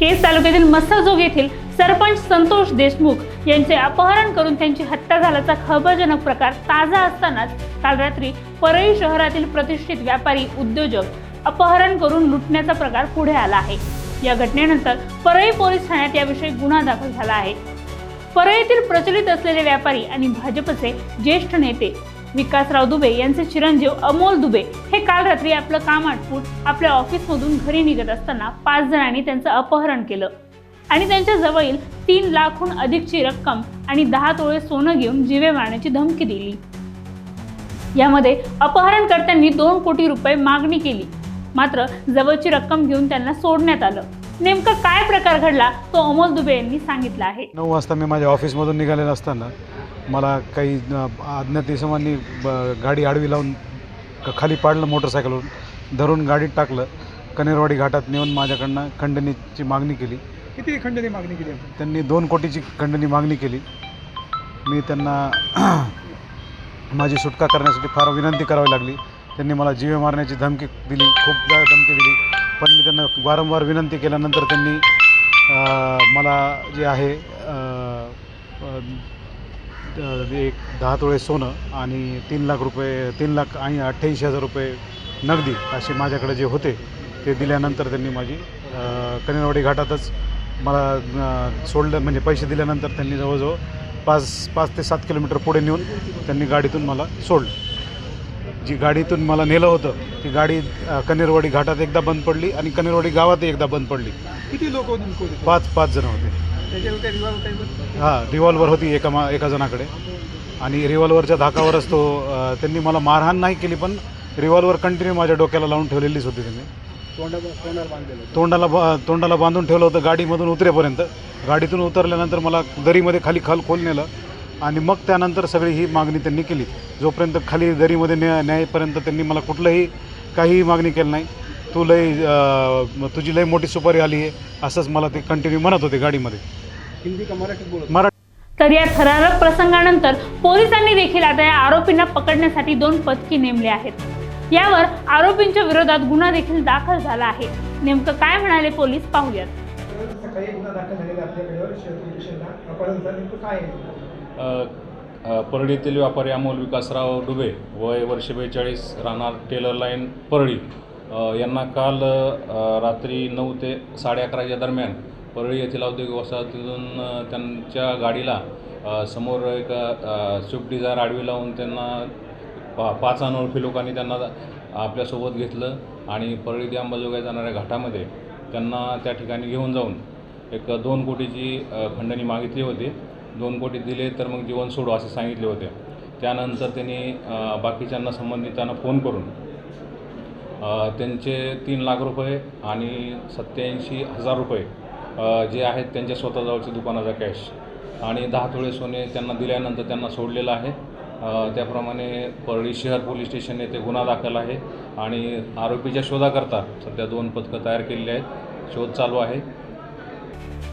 केस तालुक्यातील मस्सरजोग येथील सरपंच संतोष देशमुख यांचे अपहरण करून त्यांची हत्या झाल्याचा खबरजनक प्रकार ताजा असतानाच काल रात्री परळी शहरातील प्रतिष्ठित व्यापारी उद्योजक अपहरण करून लुटण्याचा प्रकार पुढे आला आहे. या घटनेनंतर परळी पोलीस ठाण्यात याविषयी गुन्हा दाखल झाला आहे. परळीतील प्रचलित असलेले व्यापारी आणि भाजपचे ज्येष्ठ नेते विकासराव दुबे यांचे चिरंजीव अमोल दुबे हे काल रात्री आपलं काम आटपून आपल्या ऑफिसमधून घरी निघत असताना पाच जणांनी त्यांचं अपहरण केलं. आणि त्यांच्या जवळील तीन लाखहून अधिकची रक्कम आणि दहा तोळे सोनं घेऊन जिवे मारण्याची धमकी दिली. यामध्ये अपहरणकर्त्यांनी दोन कोटी रुपये मागणी केली. मात्र जवळची रक्कम घेऊन त्यांना सोडण्यात आलं. नेमका काय प्रकार घडला तो अमोल दुबे यांनी सांगितलं आहे. नऊ वाजता मी माझ्या ऑफिसमधून निघालेलं असताना मला काही अज्ञात इसमांनी ब- गाडी आडवी लावून क- खाली पाडलं मोटरसायकलवरून धरून गाडीत टाकलं. कनेरवाडी घाटात नेऊन माझ्याकडनं खंडणीची मागणी केली. किती खंडणी मागणी केली त्यांनी दोन कोटीची खंडणी मागणी केली. मी त्यांना माझी सुटका करण्यासाठी फार विनंती करावी लागली. त्यांनी मला जीवे मारण्याची धमकी दिली खूपदा धमकी दिली. पण मी त्यांना वारंवार विनंती केल्यानंतर त्यांनी मला जे आहे एक दहा तोळे सोनं आणि तीन लाख रुपये तीन लाख आणि अठ्ठ्याऐंशी हजार रुपये नगदी असे माझ्याकडे जे होते ते दिल्यानंतर त्यांनी माझी अ, कनेरवाडी घाटातच मला सोडलं म्हणजे पैसे दिल्यानंतर त्यांनी जवळजवळ पाच पाच ते सात किलोमीटर पुढे नेऊन त्यांनी गाडीतून मला सोडलं. जी गाडीतून मला नेलं होतं ती गाडी कनेरवाडी घाटात एकदा बंद पडली आणि कनेरवाडी गावात एकदा बंद पडली. किती लोक पाच पाच जण होते. काही बरं? हां रिव्हॉल्वर होती एका मा एका जणाकडे. आणि रिव्हॉल्वरच्या धाकावरच तो अ, त्यांनी मला मारहाण नाही केली पण रिव्हॉल्वर कंटिन्यू माझ्या डोक्याला लावून ठेवलेलीच होती त्यांनी. तोंडा तोंडावर बांधलेलं तोंडाला ब तोंडाला बांधून ठेवलं होतं गाडीमधून उतरेपर्यंत. गाडीतून उतरल्यानंतर मला दरीमध्ये खाली खाल खोल नेलं. आणि मग त्यानंतर सगळी ही मागणी त्यांनी केली. जोपर्यंत खाली दरीमध्ये न्या न्यायपर्यंत त्यांनी मला कुठलंही काहीही मागणी केली नाही. तू लय अ, तुझी लय मोठी सुपारी आली आहे असंच मला ते कंटिन्यू म्हणत होते गाडीमध्ये. हिंदी का मराठीत बोलत मराठी. तर या थरारक प्रसंगानंतर पोलिसांनी देखील आता या आरोपींना पकडण्यासाठी दोन पथकी नेमले आहेत. यावर आरोपींच्या विरोधात गुन्हा देखील दाखल झाला आहे. नेमकं काय म्हणाले पोलीस पाहूयात. सकाळी गुन्हा दाखल झालेला आपल्याकडे शहर स्टेशनला अपहरण झालं. नेमकं काय आहे अ, अ, परळीतील व्यापारी अमोल विकासराव डुबे वय वर्ष बेचाळीस राहणार टेलर लाईन परळी. यांना काल रात्री नऊ ते साडे अकराच्या दरम्यान परळी येथील औद्योगिक वसाहतीतून त्यांच्या गाडीला समोर एक स्विफ्ट डिझायर आडवी लावून त्यांना पा पाच अनोळखी लोकांनी त्यांना आपल्यासोबत घेतलं आणि परळी ते अंबाजोगाई जाणाऱ्या घाटामध्ये त्यांना त्या ठिकाणी घेऊन जाऊन एक दोन कोटीची खंडणी मागितली होती. दोन कोटी दिले तर मग जीवन सोडू असे सांगितले होते. त्यानंतर त्यांनी बाकीच्यांना संबंधितांना फोन करून त्यांचे तीन लाख रुपये आणि सत्याऐंशी हजार रुपये जे आहेत त्यांच्या स्वतःजवळच्या दुकानाचा कॅश आणि दहा तोळे सोने त्यांना दिल्यानंतर त्यांना सोडलेलं आहे. त्याप्रमाणे परळी शहर पोलीस स्टेशन येथे गुन्हा दाखल आहे. आणि आरोपीच्या शोधाकरता सध्या दोन पथकं तयार केलेली आहेत. शोध चालू आहे.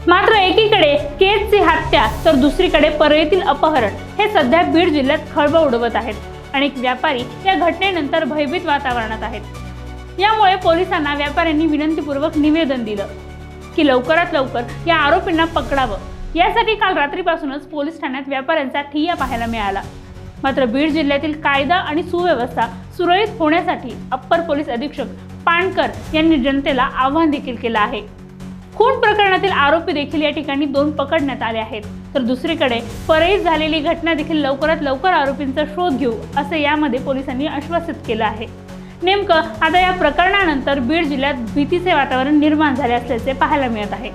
मात्र एकीकडे केसची हत्या तर दुसरीकडे परळीतील अपहरण हे सध्या बीड जिल्ह्यात खळबळ उडवत आहेत. अनेक व्यापारी या घटनेनंतर भयभीत वातावरणात आहेत. यामुळे पोलिसांना व्यापाऱ्यांनी विनंतीपूर्वक निवेदन दिलं. की लवकरात लवकर या आरोपींना पकडावं. यासाठी काल रात्रीपासूनच पोलीस ठाण्यात व्यापाऱ्यांचा ठिय्या पाहायला मिळाला. मात्र बीड जिल्ह्यातील कायदा आणि सुव्यवस्था सुरळीत होण्यासाठी अप्पर पोलीस अधीक्षक पाणकर यांनी जनतेला आव्हान देखील केलं आहे. खून प्रकरणातील आरोपी देखील या ठिकाणी दोन पकडण्यात आले आहेत. तर दुसरीकडे परळीत झालेली घटना देखील लवकरात लवकर आरोपींचा शोध घेऊ असे यामध्ये पोलिसांनी आश्वासित केलं आहे. नेमकं आता या प्रकरणानंतर बीड जिल्ह्यात भीतीचे वातावरण निर्माण झाले असल्याचे पाहायला मिळत आहे.